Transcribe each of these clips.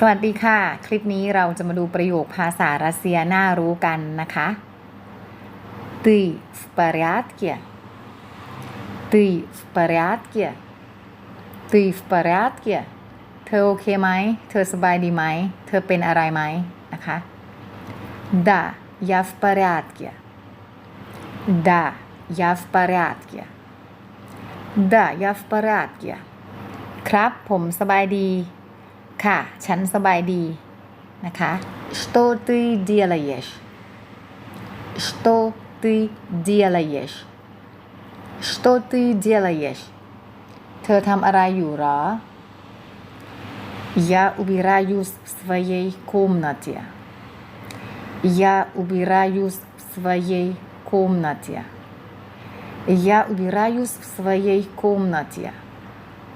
สวัสดีค่ะ คลิปนี้เราจะมาดูประโยคภาษารัสเซียน่ารู้กันนะคะตีสปาริอัตเกียตีสปาริอัตเกียตีสปาริอัตเกียเธอโอเคไหม เธอสบายดีไหม เธอเป็นอะไรไหมนะคะดายาสปาริอัตเกียดายาสปาริอัตเกียดายาสปาริอัตเกียครับผมสบายดี ค่ะ ฉันสบายดีนะคะ Что ты делаешь Что ты делаешь Что ты делаешь เธอทำอะไรอยู่หรอ Я убираюсь в своей комнате Я убираюсь в своей комнате Я убираюсь в своей комнате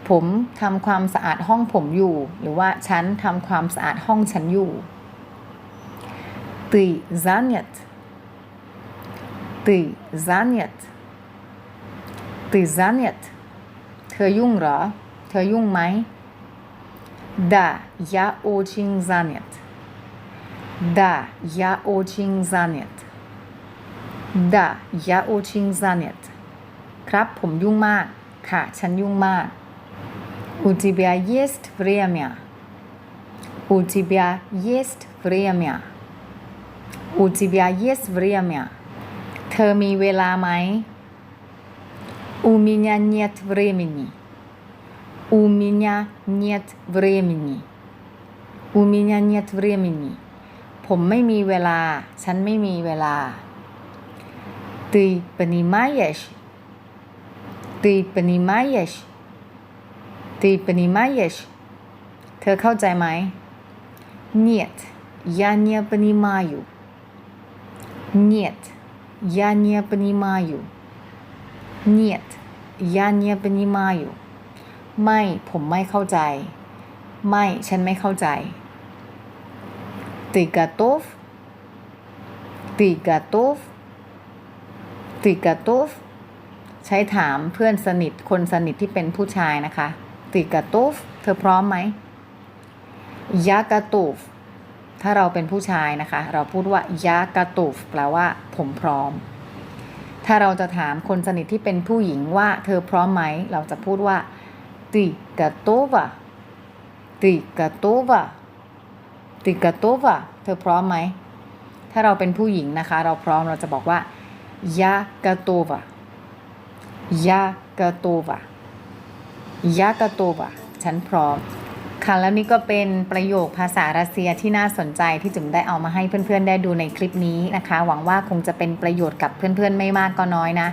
ผมทำความสะอาดห้องผมอยู่ หรือว่าฉันทำความสะอาดห้องฉันอยู่ตีซันเนตตีซันเนตตีซันเนเธอยุ่งเหรอ เธอยุ่งไหมดายาโอชิงซันเนตดายาโอชิงซันเนตดายาโอชิงซันเนครับผมยุ่งมาก ค่ะ ฉันยุ่งมาก У тебя есть время? У тебя есть время? У тебя есть время? เธอมีเวลาไหม У меня нет времени. У меня нет времени. У меня нет времени. ผมไม่มีเวลา ฉันไม่มีเวลา Ты понимаешь? Ты понимаешь? Ты понимаешь เธอเข้าใจไหม Нет я не понимаю Нет я не понимаю Нет я не понимаю ไม่ ผมไม่เข้าใจ ไม่ ฉันไม่เข้าใจ Ты готов Ты готов Ты готов ใช้ถามเพื่อนสนิท คนสนิทที่เป็นผู้ชายนะคะ ติกาตูฟเธอพร้อมไหมยากาตูฟถ้าเราเป็นผู้ชายนะคะ เราพูดว่ายากาตูฟแปลว่า ผมพร้อม ถ้าเราจะถามคนสนิทที่เป็นผู้หญิงว่า เธอพร้อมไหม เราจะพูดว่าติกาโตวาติกาโตวาติกาโตวาเธอพร้อมไหม ถ้าเราเป็นผู้หญิงนะคะ เราพร้อมเราจะบอกว่ายากาโตวา ยากาโตาโตวะฉันพร้อม ค่ะแล้วนี่ก็เป็นประโยคภาษารัสเซียที่น่าสนใจที่จุ๋มได้เอามาให้เพื่อนๆ ได้ดูในคลิปนี้นะคะ หวังว่าคงจะเป็นประโยชน์กับเพื่อนๆ ไม่มากก็น้อยนะ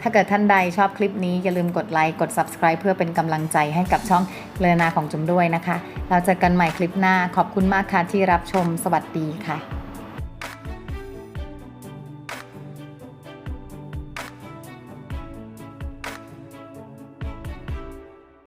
ถ้าเกิดท่านใดชอบคลิปนี้อย่าลืมกดไลค์กด subscribe เพื่อเป็นกำลังใจให้กับช่องเลนาของจุ๋มด้วยนะคะ เราเจอกันใหม่คลิปหน้าขอบคุณมากค่ะที่รับชมสวัสดีค่ะ